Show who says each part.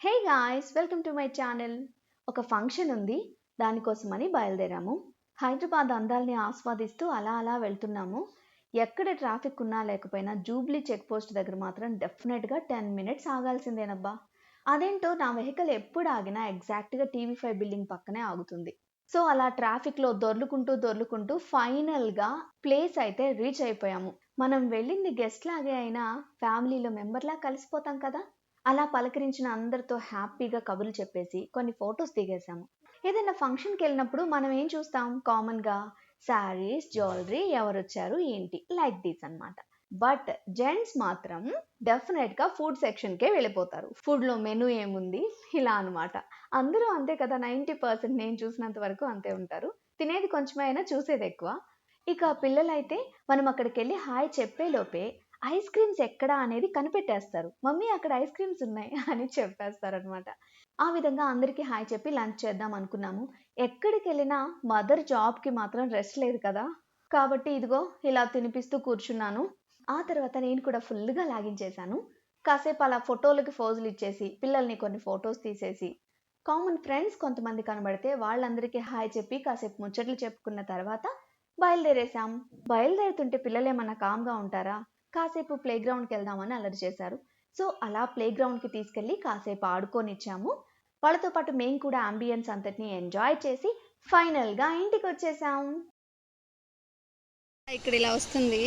Speaker 1: Hey guys welcome to my channel ఒక function ఉంది దానికోసమని బయలుదేరాము. హైదరాబాద్ అందాల్ని ఆస్వాదిస్తూ అలా అలా వెళ్తున్నాము. ఎక్కడ ట్రాఫిక్ ఉన్నా లేకపోయినా జూబ్లీ చెక్ పోస్ట్ దగ్గర మాత్రం డెఫినెట్గా టెన్ మినిట్స్ ఆగాల్సిందేనబ్బా. అదేంటో నా వెహికల్ ఎప్పుడు ఆగినా ఎగ్జాక్ట్గా టీవీ ఫైవ్ బిల్డింగ్ పక్కనే ఆగుతుంది. సో అలా ట్రాఫిక్లో దొర్లుకుంటూ దొర్లుకుంటూ ఫైనల్గా ప్లేస్ అయితే రీచ్ అయిపోయాము. మనం వెళ్ళింది గెస్ట్ లాగే అయినా ఫ్యామిలీలో మెంబర్లా కలిసిపోతాం కదా. అలా పలకరించిన అందరితో హ్యాపీగా కబుర్లు చెప్పేసి కొన్ని ఫొటోస్ దిగేసాము ఏదైనా ఫంక్షన్కి వెళ్ళినప్పుడు మనం ఏం చూస్తాం? కామన్గా శారీస్ జ్యువెలరీ ఎవరు వచ్చారు ఏంటి? లైక్ దీస్ అన్నమాట. బట్ జెంట్స్ మాత్రం డెఫినెట్గా ఫుడ్ సెక్షన్కే వెళ్ళిపోతారు. ఫుడ్లో మెనూ ఏముంది? ఇలా అనమాట అందరూ అంతే కదా నైంటీ పర్సెంట్ నేను చూసినంత వరకు అంతే ఉంటారు. తినేది కొంచెమైనా చూసేది ఎక్కువ. ఇక పిల్లలైతే మనం అక్కడికి వెళ్ళి హాయ్ చెప్పే లోపే ఐస్ క్రీమ్స్ ఎక్కడా అనేది కనిపెట్టేస్తారు. మమ్మీ అక్కడ ఐస్ క్రీమ్స్ ఉన్నాయి అని చెప్పేస్తారు అనమాట ఆ విధంగా అందరికీ హాయ్ చెప్పి లంచ్ చేద్దాం అనుకున్నాము. ఎక్కడికి వెళ్ళినా మదర్ జాబ్కి మాత్రం రెస్ట్ లేదు కదా. కాబట్టి ఇదిగో ఇలా తినిపిస్తూ కూర్చున్నాను. ఆ తర్వాత నేను కూడా ఫుల్గా లాగించేశాను. కాసేపు అలా ఫోటోలకి ఫోజులు ఇచ్చేసి పిల్లల్ని కొన్ని ఫొటోస్ తీసేసి కామన్ ఫ్రెండ్స్ కొంతమంది కనబడితే వాళ్ళందరికీ హాయ్ చెప్పి కాసేపు ముచ్చట్లు చెప్పుకున్న తర్వాత బయలుదేరేసాం బయలుదేరుతుంటే పిల్లలు ఏమన్నా కామ్గా ఉంటారా? కాసేపు ప్లే గ్రౌండ్కి వెళ్దామని అలరి చేశారు. సో అలా ప్లే గ్రౌండ్కి తీసుకెళ్ళి కాసేపు ఆడుకొనిచ్చాము. వాళ్ళతో పాటు మేము కూడా అంబియన్స్ అంతటిని ఎంజాయ్ చేసి ఫైనల్గా ఇంటికి వచ్చేసాం
Speaker 2: ఇక్కడ ఇలా వస్తుంది.